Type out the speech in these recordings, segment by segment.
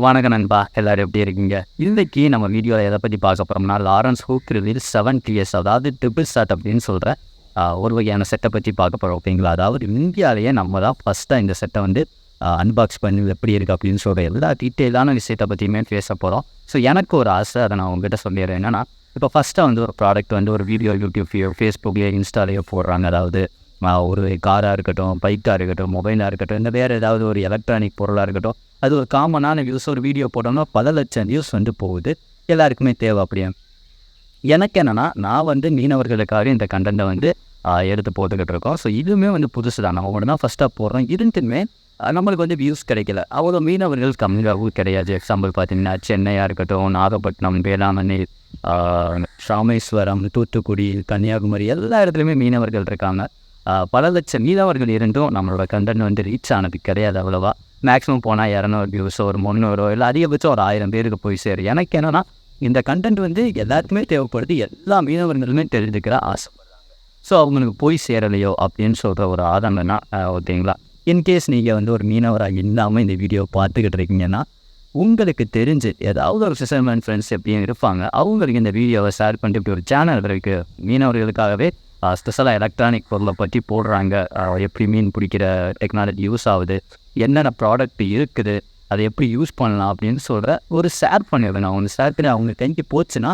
வணக்கம் நண்பா. எல்லாரும் எப்படி இருக்கீங்க? இன்றைக்கி நம்ம வீடியோவில் எதை பற்றி பார்க்க போகிறோம்னா Lowrance Hook Reveal seven TS அதாவது ட்ரிபிள் சாட் அப்படின்னு சொல்கிற ஒரு வகையான செட்டை பற்றி பார்க்க போகிறோம் ஓகேங்களா? அதாவது இந்தியாவிலேயே நம்ம தான் ஃபஸ்ட்டாக இந்த செட்டை வந்து அன்பாக்ஸ் பண்ணி எப்படி இருக்குது அப்படின்னு சொல்கிற எல்லா டீட்டெயிலான விஷயத்தை பற்றியுமே பேச போகிறோம் ஸோ எனக்கு ஒரு ஆசை அதை நான் உங்ககிட்ட சொல்லிடுறேன். என்னன்னா இப்போ ஃபஸ்ட்டாக வந்து ஒரு ப்ராடக்ட் வந்து ஒரு வீடியோ யூடியூப்லேயோ ஃபேஸ்புக்லேயோ இன்ஸ்டாலேயோ போடுறாங்க. அதாவது ஒரு காராக இருக்கட்டும் பைக்காக இருக்கட்டும் மொபைலாக இருக்கட்டும் இந்த வேறு ஏதாவது ஒரு எலக்ட்ரானிக் பொருளாக இருக்கட்டும் அது ஒரு காமனான வியூஸ் ஒரு வீடியோ போட்டோம்னா பல லட்சம் வியூஸ் வந்து போகுது. எல்லாருக்குமே தேவை அப்படியே. எனக்கு என்னென்னா நான் வந்து மீனவர்களுக்காக இந்த கண்டென்ட்டை வந்து எடுத்து போட்டுக்கிட்டு இருக்கோம். ஸோ இதுவுமே வந்து புதுசு தான் நம்ம ஒன்று தான் ஃபஸ்ட்டாக போடுறோம். இருந்துமே நம்மளுக்கு வந்து வியூஸ் கிடைக்கல. அவ்வளோ மீனவர்கள் கம்மியாகவும் கிடையாது. எக்ஸாம்பிள் பார்த்தீங்கன்னா சென்னையாக இருக்கட்டும் நாகப்பட்டினம் வேளாங்கண்ணி ராமேஸ்வரம் தூத்துக்குடி கன்னியாகுமரி எல்லா இடத்துலையுமே மீனவர்கள் இருக்காங்க. பல லட்சம் மீனவர்கள் இருந்தும் நம்மளோட கண்டென்ட் வந்து ரீச் ஆனது கிடையாது அவ்வளோவா. மேக்ஸிமம் போனால் இரநூறு வியூஸோ ஒரு முந்நூறோ இல்லை அதிகபட்சம் ஒரு ஆயிரம் பேருக்கு போய் சேரும். எனக்கு என்னென்னா இந்த கண்டென்ட் வந்து எல்லாருக்குமே தேவைப்படுது. எல்லா மீனவர்களுமே தெரிஞ்சுக்கிற ஆசைப்படுறாங்க ஸோ அவங்களுக்கு போய் சேரலையோ அப்படின்னு சொல்கிற ஒரு ஆதங்கம்னா ஓகேங்களா? இன்கேஸ் நீங்கள் வந்து ஒரு மீனவராக இல்லாமல் இந்த வீடியோ பார்த்துக்கிட்டு இருக்கீங்கன்னா உங்களுக்கு தெரிஞ்சு ஏதாவது ஒரு சிசர்மேன் ஃப்ரெண்ட்ஸ் எப்படியும் இருப்பாங்க. அவங்களுக்கு இந்த வீடியோவை ஷேர் பண்ணிட்டு இப்படி ஒரு சேனல் இருக்குது மீனவர்களுக்காகவே ஸ்பெஷலாக எலக்ட்ரானிக் பொருளை பற்றி போடுறாங்க. எப்படி மீன் பிடிக்கிற டெக்னாலஜி யூஸ் ஆகுது என்னென்ன ப்ராடக்ட் இருக்குது அதை எப்படி யூஸ் பண்ணலாம் அப்படின்னு சொல்கிற ஒரு ஷேர் பண்ணிடுவேன் நான் ஒன்று ஷேர் பண்ணி அவங்க கைக்கு போச்சுன்னா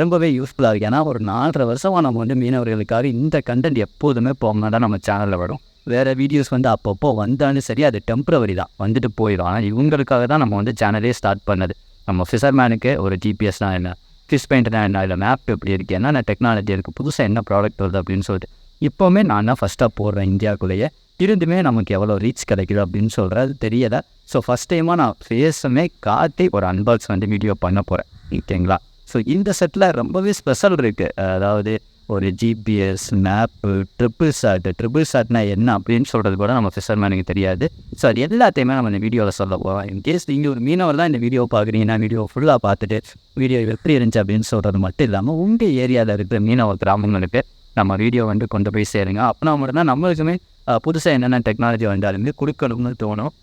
ரொம்பவே யூஸ்ஃபுல்லாக இருக்குது ஏன்னா ஒரு நாலரை வருஷமாக நம்ம வந்து மீனவர்களுக்காக இந்த கண்டென்ட் எப்போதுமே போகணும் நம்ம சேனலில் வரும். வேறு வீடியோஸ் வந்து அப்பப்போ வந்தாலும் சரி அது டெம்ப்ரவரி தான். வந்துட்டு போயிடும். ஆனால் இவங்களுக்காக தான் நம்ம வந்து சேனலே ஸ்டார்ட் பண்ணது. நம்ம ஃபிஷர்மேனுக்கு ஒரு ஜிபிஎஸ்னால் என்ன? ஃபிஷ் பெயிண்ட்னா என்ன இல்லை மேப் எப்படி இருக்குது என்னென்ன டெக்னாலஜி இருக்குது புதுசாக என்ன ப்ராடக்ட் வருது அப்படின்னு சொல்லிட்டு இப்போவுமே நான் தான் ஃபஸ்ட்டாக போடுறேன் இந்தியாவுக்குள்ளேயே இருந்துமே நமக்கு எவ்வளோ ரீச் கிடைக்குது அப்படின்னு சொல்கிறது தெரியலை. ஸோ ஃபஸ்ட் டைமாக நான் ஃபேஸுமே காட்டி ஒரு அன்பாக்ஸ் வந்து வீடியோ பண்ண போகிறேன் ஓகேங்களா ஸோ இந்த செட்டில் ரொம்பவே ஸ்பெஷல் இருக்குது அதாவது ஒரு GPS map triple shot triple சாட்னா என்ன அப்படின்னு சொல்கிறது கூட நம்ம ஃபிஷர்மேனுக்கு தெரியாது. ஸோ அது எல்லாத்தையுமே நம்ம இந்த வீடியோவில் சொல்ல போகிறோம் இன்கேஸ் நீங்கள் ஒரு மீனவர் தான் இந்த வீடியோ பார்க்குறீங்கன்னா வீடியோ ஃபுல்லாக பார்த்துட்டு வீடியோ எப்படி இருந்துச்சு அப்படின்னு சொல்கிறது மட்டும் இல்லாமல் உங்கள் ஏரியாவில் இருக்கிற மீனவர் கிராமங்களுக்கு நம்ம வீடியோ வந்து கொண்டு போய் சேருங்க. அப்போனா மட்டும்தான் நம்மளுக்குமே புதுசாக என்னென்ன டெக்னாலஜி வந்தாலுமே கொடுக்கணும்னு தோணும்.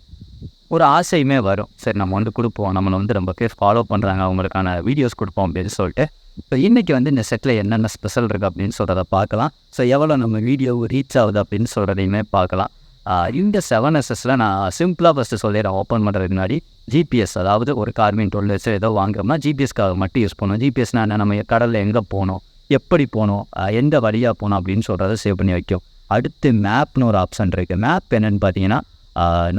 ஒரு ஆசையுமே வரும். சரி நம்ம வந்து கொடுப்போம். நம்மளை வந்து ரொம்ப பேர் ஃபாலோ பண்ணுறாங்க அவங்களுக்கான வீடியோஸ் கொடுப்போம் அப்படின்னு சொல்லிட்டு. இப்போ இன்றைக்கி வந்து இந்த செட்டில் என்னென்ன ஸ்பெஷல் இருக்குது அப்படின்னு சொல்கிறத பார்க்கலாம். ஸோ எவ்வளோ நம்ம வீடியோ ரீச் ஆகுது அப்படின்னு சொல்கிறதையுமே பார்க்கலாம். இந்த செவன் எஸ்எஸில் நான் சிம்பிளாக ஃபஸ்ட்டு சொல்லிடுறேன். ஓப்பன் பண்ணுறதுக்கு முன்னாடி ஜிபிஎஸ் அதாவது ஒரு கார்மின் டொல் எஸ் ஏதோ வாங்குறோம்னா ஜிபிஎஸ்க்காக மட்டும் யூஸ் பண்ணுவோம் ஜிபிஎஸ்னால் என்ன? நம்ம கடலில் எங்கே போகணும்? எப்படி போகணும்? எந்த வழியாக போகணும் அப்படின்னு சொல்கிறத சேவ் பண்ணி வைக்கும். அடுத்து மேப்னு ஒரு ஆப்ஷன் இருக்குது மேப் என்னென்னு பார்த்தீங்கன்னா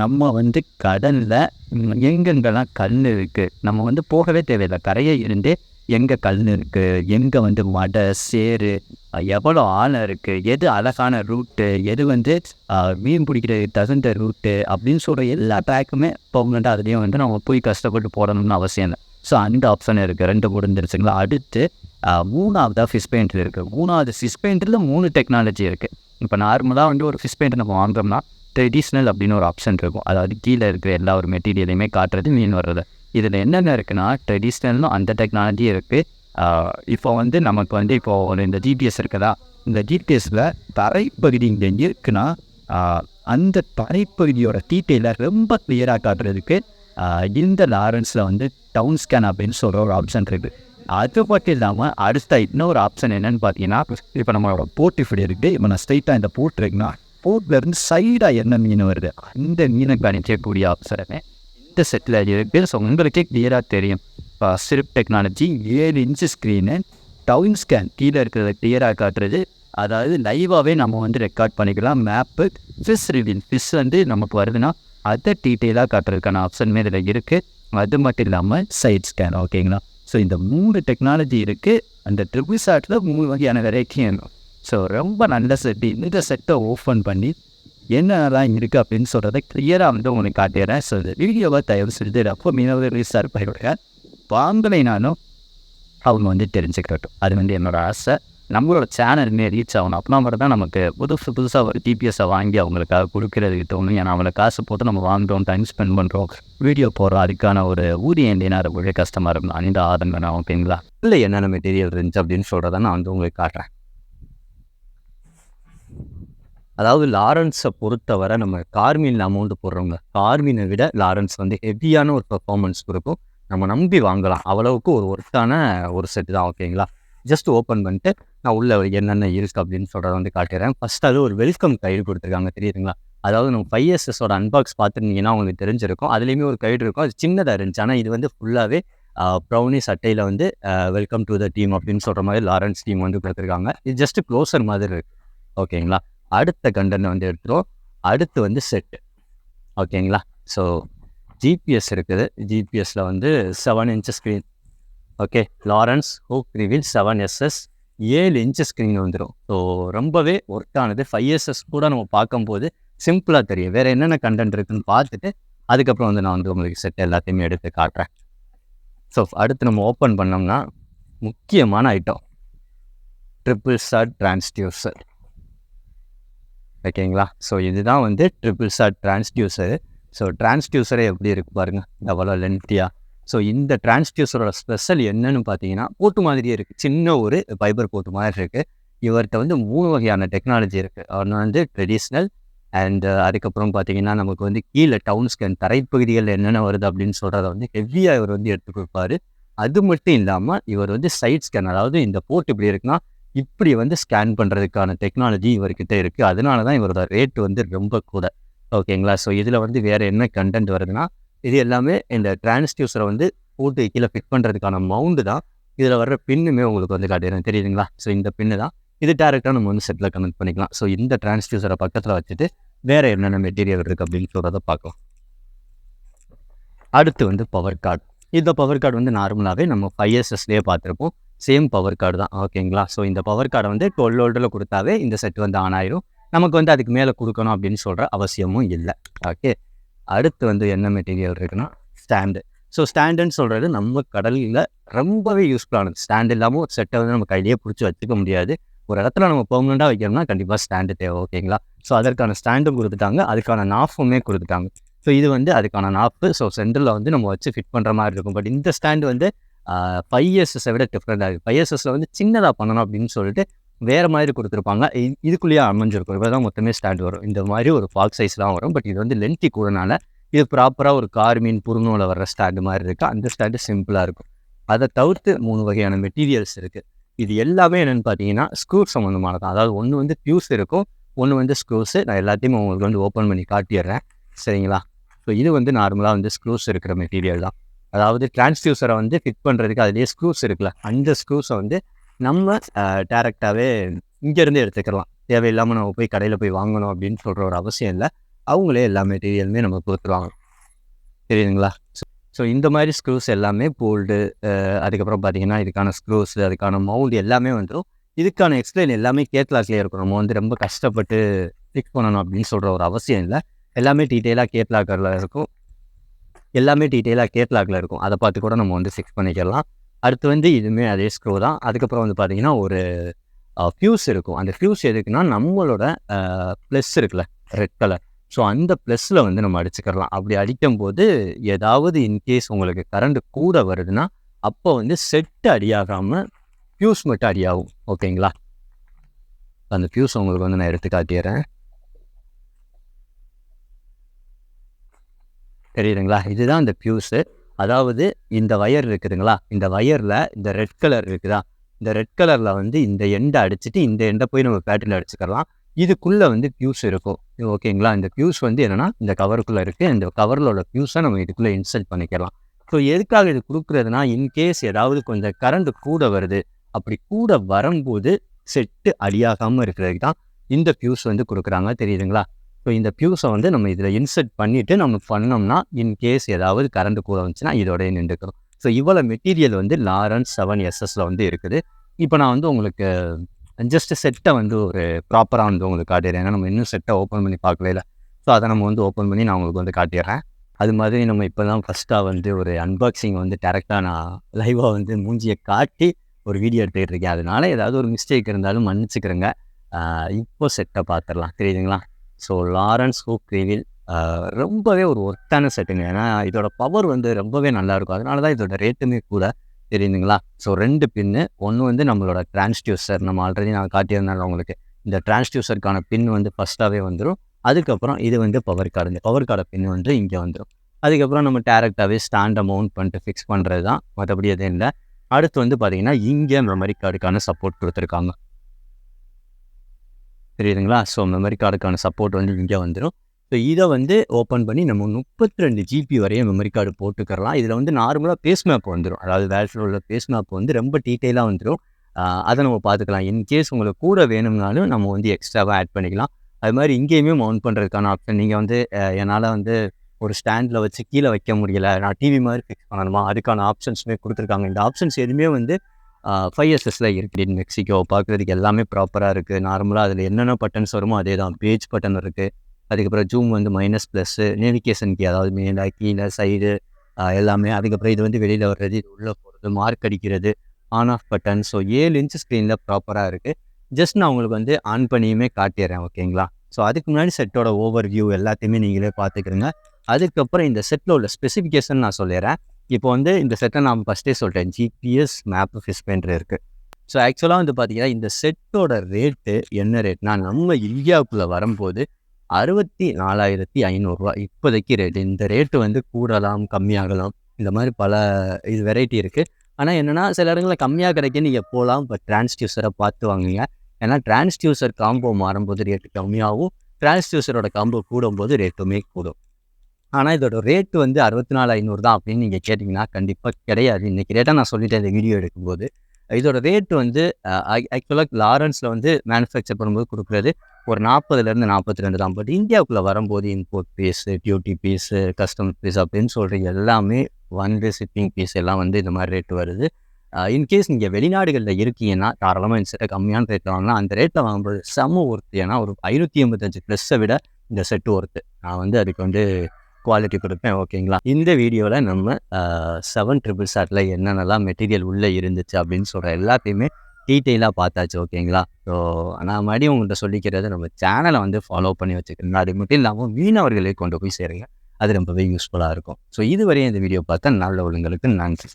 நம்ம வந்து கடலில் எங்கெங்கெல்லாம் கல் இருக்குது நம்ம வந்து போகவே தேவையில்லை. கரையை இருந்து எங்கே கல் இருக்குது எங்கே வந்து மடை சேரு எவ்வளோ ஆழம் இருக்குது எது அழகான ரூட்டு எது வந்து மீன் பிடிக்கிறது தகுந்த ரூட்டு அப்படின்னு சொல்கிற எல்லா ட்ராக்குமே பர்மனெண்ட்டாக அதுலேயும் வந்து நம்ம போய் கஷ்டப்பட்டு போடணும்னு அவசியம் இல்லை. ஸோ அந்த ஆப்ஷன் இருக்குது ரெண்டு முடிஞ்சிருச்சுங்களா? அடுத்து மூணாவதாக ஃபிஷ் பெயிண்ட் இருக்குது மூணாவது ஃபிஷ் பெயிண்டில் மூணு டெக்னாலஜி இருக்குது இப்போ நார்மலாக வந்து ஒரு ஃபிஷ் பெயிண்ட் நம்ம வாங்குறோம்னா ட்ரெடிஷ்னல் அப்படின்னு ஒரு ஆப்ஷன் இருக்கும். அதாவது கீழே இருக்கிற எல்லா ஒரு மெட்டீரியலையுமே காட்டுறது மீன் வர்றது. இதில் என்னென்ன இருக்குன்னா ட்ரெடிஷ்னல்னு அந்த டெக்னாலஜி இருக்குது இப்போ வந்து நமக்கு வந்து இப்போது ஒரு இந்த ஜிபிஎஸ் இருக்குதா? இந்த ஜிபிஎஸில் தரைப்பகுதி இங்கே இருக்குன்னா அந்த தரைப்பகுதியோட டீட்டெயிலை ரொம்ப கிளியராக காட்டுறதுக்கு இந்த லாரன்ஸில் வந்து டவுன் ஸ்கேன் அப்படின்னு சொல்கிற ஒரு ஆப்ஷன் இருக்குது அது மட்டும் இல்லாமல் அடுத்த இன்னொரு ஆப்ஷன் என்னென்னு பார்த்தீங்கன்னா இப்போ நம்மளோட போட் இப்படி இருக்குது இப்போ நான் ஸ்ட்ரைட்டாக இந்த போட் இருக்குன்னா போட்லேருந்து சைடாக என்ன மீன் வருது? அந்த மீனை கணிக்கக்கூடிய ஆப்ஷன் இந்த செட்டில் இருக்குது ஸோ உங்களுக்கே கிளியராக தெரியும். இப்போ சிரிப் டெக்னாலஜி ஏழு இன்ச்சு ஸ்க்ரீனு டவுன் ஸ்கேன் கீழே இருக்கிறத கிளியராக காட்டுறது. அதாவது லைவாகவே நம்ம வந்து ரெக்கார்ட் பண்ணிக்கலாம். மேப்பு ஃபிஷ் ரிவீல் ஃபிஷ் வந்து நமக்கு வருதுன்னா அதை டீட்டெயிலாக காட்டுறதுக்கான ஆப்ஷனுமே இதில் இருக்குது அது மட்டும் இல்லாமல் சைட் ஸ்கேன் ஓகேங்களா ஸோ இந்த மூணு டெக்னாலஜி இருக்குது அந்த ட்ரிபிள் சாட்டில் மூணு வகையான வெரைட்டியும் இருக்கும் ஸோ ரொம்ப நல்ல செட்டு இந்த செட்டை ஓப்பன் பண்ணி என்னென்னலாம் இருக்குது அப்படின்னு சொல்கிறத கிளியராக வந்து உங்களுக்கு காட்டிடுறேன். ஸோ இந்த வீடியோவை தயவு செஞ்சு அப்போ மீனவர் ரீசார் பயிரோட வாங்கலைனாலும் அவங்க வந்து தெரிஞ்சுக்கிறட்டும் அது வந்து என்னோட ஆசை. நம்மளோட சேனலுமே ரீச் ஆகணும். அப்படின்னா மட்டும் தான் நமக்கு புதுசு புதுசாக ஒரு டிபிஎஸ்ஸை வாங்கி அவங்களுக்காக கொடுக்கறதுக்கு தோணும். ஏன்னா அவங்கள காசு போட்டு நம்ம வாங்குகிறோம் டைம் ஸ்பெண்ட் பண்ணுறோம் வீடியோ போடுறோம். அதுக்கான ஒரு ஊதியம் இல்லைன்னா ரொம்பவே கஷ்டமாக இருக்கும். அந்த ஆதங்கம் ஓகேங்களா இல்லை என்னென்ன மெட்டீரியல் இருந்துச்சு அப்படின்னு சொல்கிறத நான் வந்து உங்களுக்கு காட்டுறேன். அதாவது லாரன்ஸை பொறுத்தவரை நம்ம கார்மின் அமௌண்ட் போடுறவங்க கார்மினை விட லாரன்ஸ் வந்து ஹெவியான ஒரு பெர்ஃபார்மன்ஸ் கொடுக்கும். நம்ம நம்பி வாங்கலாம். அவ்வளவுக்கு ஒரு ஒர்த்தான ஒரு செட் தான் ஓகேங்களா ஜஸ்ட் ஓப்பன் பண்ணிட்டு நான் உள்ள என்னென்ன இருக்குது அப்படின்னு சொல்கிறத வந்து காட்டிடுறேன். ஃபஸ்ட் அது ஒரு வெல்கம் கைடு கொடுத்துருக்காங்க தெரியுதுங்களா? அதாவது நம்ம ஃபைவ் எஸ்எஸோட அன்பாக்ஸ் பார்த்துருந்தீங்கன்னா உங்களுக்கு தெரிஞ்சிருக்கும். அதுலேயுமே ஒரு கைடு இருக்கும். அது சின்னதாக இருந்துச்சு. ஆனால் இது வந்து ஃபுல்லாகவே ப்ரௌனி சட்டையில் வந்து வெல்கம் டு த டீம் அப்படின்னு சொல்கிற மாதிரி லாரன்ஸ் டீம் வந்து கொடுத்துருக்காங்க. இது ஜஸ்ட் க்ளோசர் மாதிரி இருக்குது ஓகேங்களா அடுத்த கண்டென்ட் வந்து எடுத்துரும் அடுத்து வந்து செட்டு ஓகேங்களா? ஸோ ஜிபிஎஸ் இருக்குது. ஜிபிஎஸ்ல வந்து seven inch screen okay Lowrance Hook Reveal seven SS ஏழு இன்ச் ஸ்க்ரீன் வந்துடும் ஸோ ரொம்பவே ஒர்க் ஆனது. ஃபைவ் எஸ்எஸ் கூட நம்ம பார்க்கும்போது சிம்பிளாக தெரியும். வேறு என்னென்ன கண்டென்ட் இருக்குன்னு பார்த்துட்டு அதுக்கப்புறம் வந்து நான் வந்து உங்களுக்கு செட் எல்லாத்தையுமே எடுத்து காட்டுறேன். ஸோ அடுத்து நம்ம ஓப்பன் பண்ணோம்னா முக்கியமான ஐட்டம் ட்ரிபிள் ஷாட் டிரான்ஸ்டியூசர் ஓகேங்களா? ஸோ இதுதான் வந்து ட்ரிபிள் சார் டிரான்ஸ்டியூசர் ஸோ டிரான்ஸ்டியூசரே எப்படி இருக்கு பாருங்க எவ்வளோ லென்த்தியாக ஸோ இந்த டிரான்ஸ்டியூசரோட ஸ்பெஷல் என்னன்னு பார்த்தீங்கன்னா போட்டு மாதிரியே இருக்குது சின்ன ஒரு ஃபைபர் போட்டு மாதிரி இருக்குது இவர்கிட்ட வந்து மூணு வகையான டெக்னாலஜி இருக்குது ஒன்று வந்து ட்ரெடிஷ்னல் அண்ட் uh, அதுக்கப்புறம் பார்த்தீங்கன்னா நமக்கு வந்து கீழே டவுன் ஸ்கேன் தரைப்பகுதிகளில் என்னென்ன வருது அப்படின்னு சொல்கிறத வந்து ஹெவியாக இவர் வந்து எடுத்து கொடுப்பாரு. அது மட்டும் இல்லாமல் இவர் வந்து சைட் ஸ்கேன் அதாவது இந்த போர்ட் இப்படி இருக்குன்னா இப்படி வந்து ஸ்கேன் பண்ணுறதுக்கான டெக்னாலஜி இவர்கிட்ட இருக்குது அதனால தான் இவரோட ரேட் வந்து ரொம்ப கூட. ஓகேங்களா ஸோ இதில் வந்து வேறு என்ன கண்டென்ட் வருதுன்னா இது எல்லாமே இந்த டிரான்ஸ்டியூசரை வந்து போட்டு கீழே ஃபிட் பண்ணுறதுக்கான மவுண்டு தான். இதில் வர்ற பின்னுமே உங்களுக்கு வந்து காட்டிடுறேன். தெரியுதுங்களா? ஸோ இந்த பின்னு தான். இது டேரெக்டாக நம்ம வந்து செட்டில் கனெக்ட் பண்ணிக்கலாம். ஸோ இந்த டிரான்ஸ்டியூசரை பக்கத்தில் வச்சுட்டு வேறு என்னென்ன மெட்டீரியல் இருக்குது அப்படின்னு சொல்கிறத பார்க்கலாம். அடுத்து வந்து பவர் கார்டு இந்த பவர் கார்டு வந்து நார்மலாகவே நம்ம ஃபைவ் எஸ்எஸ்லேயே பார்த்துருப்போம். சேம் பவர் கார்டு தான். ஓகேங்களா ஸோ இந்த பவர் கார்டை வந்து டுவெல் ஓல்டில் கொடுத்தாவே இந்த செட் வந்து ஆன் ஆயிரும். நமக்கு வந்து அதுக்கு மேலே கொடுக்கணும் அப்படின்னு சொல்கிற அவசியமும் இல்லை. ஓகே அடுத்து வந்து என்ன மெட்டீரியல் இருக்குன்னா ஸ்டாண்டு ஸோ ஸ்டாண்டுன்னு சொல்கிறது நம்ம கடலில் ரொம்பவே யூஸ்ஃபுல்லானது ஸ்டாண்ட் இல்லாமல் ஒரு செட்டை வந்து நம்ம கையிலேயே பிடிச்சி வச்சுக்க முடியாது. ஒரு இடத்துல நம்ம பெர்மனெண்ட்டாக வைக்கணும்னா கண்டிப்பாக ஸ்டாண்டு தேவை. ஓகேங்களா ஸோ அதற்கான ஸ்டாண்டும் கொடுத்துட்டாங்க. அதுக்கான நாஃபுமே கொடுத்துட்டாங்க. ஸோ இது வந்து அதுக்கான நாப்பு ஸோ சென்டரில் வந்து நம்ம வச்சு ஃபிட் பண்ணுற மாதிரி இருக்கும். பட் இந்த ஸ்டாண்டு வந்து ஃபைவ் விட டிஃப்ரெண்டாக இருக்குது ஃபைவ் வந்து சின்னதாக பண்ணணும் அப்படின்னு சொல்லிட்டு வேறு மாதிரி கொடுத்துருப்பாங்க. இதுக்குள்ளேயே அமைஞ்சிருக்கும். இப்போ தான் மொத்தமே ஸ்டாண்ட் வரும். இந்த மாதிரி ஒரு ஃபாக் சைஸ்லாம் வரும். பட் இது வந்து லென்த்தி கூடனால இது ப்ராப்பராக ஒரு கார் மீன் புருங்கோவில் வர்ற ஸ்டாண்டு மாதிரி இருக்குது அந்த ஸ்டாண்டு சிம்பிளாக இருக்கும். அதை தவிர்த்து மூணு வகையான மெட்டீரியல்ஸ் இருக்குது இது எல்லாமே என்னென்னு பார்த்தீங்கன்னா ஸ்க்ரூ சம்மந்தமானதான் அதாவது ஒன்று வந்து பியூஸ் இருக்கும். ஒன்று வந்து ஸ்க்ரூஸு நான் எல்லாத்தையும் உங்களுக்கு வந்து ஓப்பன் பண்ணி காட்டிடுறேன். சரிங்களா? ஸோ இது வந்து நார்மலாக வந்து ஸ்க்ரூஸ் இருக்கிற மெட்டீரியல் தான். அதாவது டிரான்ஸ்டியூசரை வந்து ஃபிட் பண்ணுறதுக்கு அதுலேயே ஸ்க்ரூஸ் இருக்குல்ல அந்த ஸ்க்ரூஸை வந்து நம்ம டேரெக்டாகவே இங்கேருந்து எடுத்துக்கலாம். தேவையில்லாமல் நம்ம போய் கடையில் போய் வாங்கணும் அப்படின்னு சொல்கிற ஒரு அவசியம் இல்லை. அவங்களே எல்லா மெட்டீரியலுமே நம்ம கொடுத்துருவாங்க. தெரியுதுங்களா ஸோ இந்த மாதிரி ஸ்க்ரூஸ் எல்லாமே போல்டு அதுக்கப்புறம் பார்த்தீங்கன்னா இதுக்கான ஸ்க்ரூஸ் அதுக்கான மவுண்ட் எல்லாமே வந்துடும் இதுக்கான எக்ஸ்பிளைன் எல்லாமே கேட்லாக்லேயே இருக்கும். நம்ம வந்து ரொம்ப கஷ்டப்பட்டு ஃபிக்ஸ் பண்ணணும் அப்படின்னு சொல்கிற ஒரு அவசியம் இல்லை. எல்லாமே டீட்டெயிலாக கேட்லாக்கரில் இருக்கும். எல்லாமே டீட்டெயிலாக கேட்லாகில் இருக்கும். அதை பார்த்து கூட நம்ம வந்து ஃபிக்ஸ் பண்ணிக்கலாம். அடுத்து வந்து இதுவுமே அதே ஸ்க்ரோ தான். அதுக்கப்புறம் வந்து பார்த்தீங்கன்னா ஒரு ஃபியூஸ் இருக்கும். அந்த ஃபியூஸ் எதுக்குன்னா நம்மளோட ப்ளஸ் இருக்குல்ல ரெட் கலர் ஸோ அந்த ப்ளஸ்ஸில் வந்து நம்ம அடிச்சுக்கிறலாம் அப்படி அடிக்கும் போது ஏதாவது இன்கேஸ் உங்களுக்கு கரண்ட் கூட வருதுன்னா அப்போ வந்து செட்டு அடியாகாமல் ஃபியூஸ் மட்டும் அடியாகும். ஓகேங்களா அந்த ஃபியூஸ் உங்களுக்கு வந்து நான் எடுத்து காட்டிடுறேன். தெரியுதுங்களா? இதுதான் இந்த பியூஸு அதாவது இந்த வயர் இருக்குதுங்களா? இந்த வயரில் இந்த ரெட் கலர் இருக்குதா? இந்த ரெட் கலரில் வந்து இந்த எண்டை அடிச்சுட்டு இந்த எண்டை போய் நம்ம பேட்டரியில் அடிச்சுக்கலாம் இதுக்குள்ளே வந்து பியூஸ் இருக்கும். ஓகேங்களா? இந்த பியூஸ் வந்து என்னென்னா இந்த கவருக்குள்ளே இருக்குது இந்த கவரோட பியூஸை நம்ம இதுக்குள்ளே இன்சர்ட் பண்ணிக்கலாம். ஸோ எதுக்காக இது கொடுக்குறதுனா இன்கேஸ் ஏதாவது கொஞ்சம் கரண்ட் கூட வருது. அப்படி கூட வரும்போது செட்டு அடியாகாமல் இருக்கிறதுக்கு தான் இந்த ஃபியூஸ் வந்து கொடுக்குறாங்க. தெரியுதுங்களா? ஸோ இந்த ஃபியூஸை வந்து நம்ம இதில் இன்சர்ட் பண்ணிவிட்டு நம்ம பண்ணோம்னா இன்கேஸ் ஏதாவது கரண்ட் கூட வந்துச்சுன்னா இதோடய நின்றுக்கிறோம் ஸோ இவ்வளோ மெட்டீரியல் வந்து லாரன்ஸ் செவன் எஸ்எஸில் வந்து இருக்குது. இப்போ நான் வந்து உங்களுக்கு ஜஸ்ட் செட்டை வந்து ஒரு ப்ராப்பராக வந்து உங்களுக்கு காட்டிடுறேன். ஏன்னா நம்ம இன்னும் செட்டை ஓப்பன் பண்ணி பார்க்கவே இல்லை. ஸோ அதை நம்ம வந்து ஓப்பன் பண்ணி நான் உங்களுக்கு வந்து காட்டிடுறேன். அது மாதிரி நம்ம இப்போ தான் ஃபஸ்ட்டாக வந்து ஒரு அன்பாக்சிங் வந்து டேரெக்டாக நான் லைவாக வந்து மூஞ்சியை காட்டி ஒரு வீடியோ எடுத்துக்கிட்டு இருக்கேன். அதனால ஏதாவது ஒரு மிஸ்டேக் இருந்தாலும் மன்னிச்சுக்கிறேங்க. இப்போ செட்டை பார்த்துடலாம். தெரியுதுங்களா? ஸோ லாரன்ஸ் ஹூக் ரிவில் ரொம்பவே ஒரு ஒர்த்தான செட்டுங்க ஏன்னா இதோட பவர் வந்து ரொம்பவே நல்லா இருக்கும் அதனால தான் இதோட ரேட்டுமே கூட தெரியுதுங்களா? ஸோ ரெண்டு பின்னு ஒன்று வந்து நம்மளோட டிரான்ஸ்டியூசர் நம்ம ஆல்ரெடி நான் காட்டியிருந்தாலும் உங்களுக்கு. இந்த டிரான்ஸ்டியூசருக்கான பின் வந்து ஃபஸ்ட்டாகவே வந்துடும் அதுக்கப்புறம் இது வந்து பவர் கார்டு இந்த பவர் கார்டை பின் வந்து இங்கே வந்துடும் அதுக்கப்புறம் நம்ம டேரெக்டாகவே ஸ்டாண்டை மவுண்ட் பண்ணிட்டு ஃபிக்ஸ் பண்ணுறது தான் மற்றபடி எதுவும் இல்லை. அடுத்து வந்து பார்த்திங்கன்னா இங்கே மெமரி கார்டுக்கான சப்போர்ட் கொடுத்துருக்காங்க. தெரியுதுங்களா? ஸோ மெமரி கார்டுக்கான சப்போர்ட் வந்து இங்கே வந்துடும் ஸோ இதை வந்து ஓப்பன் பண்ணி நம்ம முப்பத்தி ரெண்டு ஜிபி வரையும் மெமரி கார்டு போட்டுக்கிறலாம். இதில் வந்து நார்மலாக பேஸ் மேப் வந்துடும் அதாவது வேல்ஸில் உள்ள பேஸ் மேப் வந்து ரொம்ப டீட்டெயிலாக வந்துடும் அதை நம்ம பார்த்துக்கலாம். இன்கேஸ் உங்களுக்கு கூட வேணும்னாலும் நம்ம வந்து எக்ஸ்ட்ராவாக ஆட் பண்ணிக்கலாம். அது மாதிரி இங்கேயுமே மவுண்ட் பண்ணுறதுக்கான ஆப்ஷன் நீங்கள் வந்து என்னால் வந்து ஒரு ஸ்டாண்டில் வச்சு கீழே வைக்க முடியல. நான் டிவி மாதிரி ஃபிக்ஸ் பண்ணணுமா? அதுக்கான ஆப்ஷன்ஸுமே கொடுத்துருக்காங்க. இந்த ஆப்ஷன்ஸ் எதுவுமே வந்து ஃபைவ் எஸ்எஸில் இருக்குது மெக்சிகோ. பார்க்குறதுக்கு எல்லாமே ப்ராப்பராக இருக்குது நார்மலாக அதில் என்னென்ன பட்டன்ஸ் வருமோ அதே தான். பேஜ் பட்டன் இருக்குது அதுக்கப்புறம் ஜூம் வந்து மைனஸ் ப்ளஸ்ஸு நேவிகேஷனுக்கு அதாவது மேலே கீழே சைடு எல்லாமே. அதுக்கப்புறம் இது வந்து வெளியில் வர்றது இது உள்ளே போகிறது மார்க் அடிக்கிறது ஆன் ஆஃப் பட்டன் ஸோ ஏழு இன்ச் ஸ்க்ரீனில் ப்ராப்பராக இருக்குது ஜஸ்ட் நான் உங்களுக்கு வந்து ஆன் பண்ணியுமே காட்டிடுறேன் ஓகேங்களா ஸோ அதுக்கு முன்னாடி செட்டோட ஓவர் வியூ எல்லாத்தையுமே நீங்களே பார்த்துக்கிறங்க அதுக்கப்புறம் இந்த செட்டில் உள்ள ஸ்பெசிஃபிகேஷன் நான் சொல்லிடுறேன் இப்போ வந்து இந்த செட்டை நான் ஃபஸ்ட்டே சொல்லிட்டேன் ஜிபிஎஸ் மேப் ஃபிஸ்பென்ட்ரு இருக்குது ஸோ ஆக்சுவலாக வந்து பார்த்தீங்கன்னா இந்த செட்டோட ரேட்டு என்ன ரேட்னா நம்ம இந்தியாவுக்குள்ளே வரும்போது அறுபத்தி நாலாயிரத்தி ஐநூறுரூவா இப்போதைக்கு ரேட்டு இந்த ரேட்டு வந்து கூடலாம் கம்மியாகலாம். இந்த மாதிரி பல இது வெரைட்டி இருக்குது ஆனால் என்னென்னா சில இடங்களில் கம்மியாக கிடைக்கும் நீங்கள் போகலாம். இப்போ டிரான்ஸ்டியூசரை பார்த்து வாங்குங்க. ஏன்னா டிரான்ஸ்டியூசர் காம்போ மாறும்போது ரேட்டு கம்மியாகவும் டிரான்ஸ்டியூசரோட காம்போ கூடும்போது ரேட்டுமே கூடும். ஆனால் இதோட ரேட்டு வந்து அறுபத்தி நாலு ஐநூறு தான் அப்படின்னு நீங்கள் கேட்டிங்கன்னா கண்டிப்பாக கிடையாது. இன்றைக்கி ரேட்டாக நான் சொல்லிட்டேன் இந்த வீடியோ எடுக்கும்போது. இதோட ரேட்டு வந்து ஆக்சுவலாக லாரன்ஸில் வந்து மேனுஃபேக்சர் பண்ணும்போது கொடுக்குறது ஒரு நாற்பதுலேருந்து நாற்பத்தி ரெண்டு தான். பட் இந்தியாவுக்குள்ளே வரும்போது import fees duty fees custom fees அப்படின்னு சொல்கிற எல்லாமே ஒன் ஷிப்பிங் பீஸ் எல்லாம் வந்து இந்த மாதிரி ரேட் வருது. இன்கேஸ் நீங்கள் வெளிநாடுகளில் இருக்கீங்கன்னா தாராளமாக இந்த செட்டை கம்மியான ரேட்டில் வாங்கினா அந்த ரேட்டில் வாங்கும்போது செம்ம ஒர்த்து ஏன்னா ஒரு ஐநூற்றி எண்பத்தஞ்சு ப்ளஸ்ஸை விட இந்த செட்டு ஒர்த்து நான் வந்து அதுக்கு வந்து குவாலிட்டி கொடுப்பேன் ஓகேங்களா? இந்த வீடியோவில் நம்ம செவன் ட்ரிபிள் சாட்டில் என்னென்னலாம் மெட்டீரியல் உள்ளே இருந்துச்சு அப்படின்னு சொல்கிற எல்லாத்தையுமே டீட்டெயிலாக பார்த்தாச்சு ஓகேங்களா? ஸோ நான் மறுபடியும் உங்கள்கிட்ட சொல்லிக்கிறது நம்ம சேனலை வந்து ஃபாலோ பண்ணி வச்சுக்கணும் அது மட்டும் இல்லாமல் மீனவர்களே கொண்டு போய் சேருங்க. அது ரொம்பவே யூஸ்ஃபுல்லாக இருக்கும். ஸோ இதுவரையும் இந்த வீடியோ பார்த்தா நல்ல உள்ளங்களுக்கு நன்றி.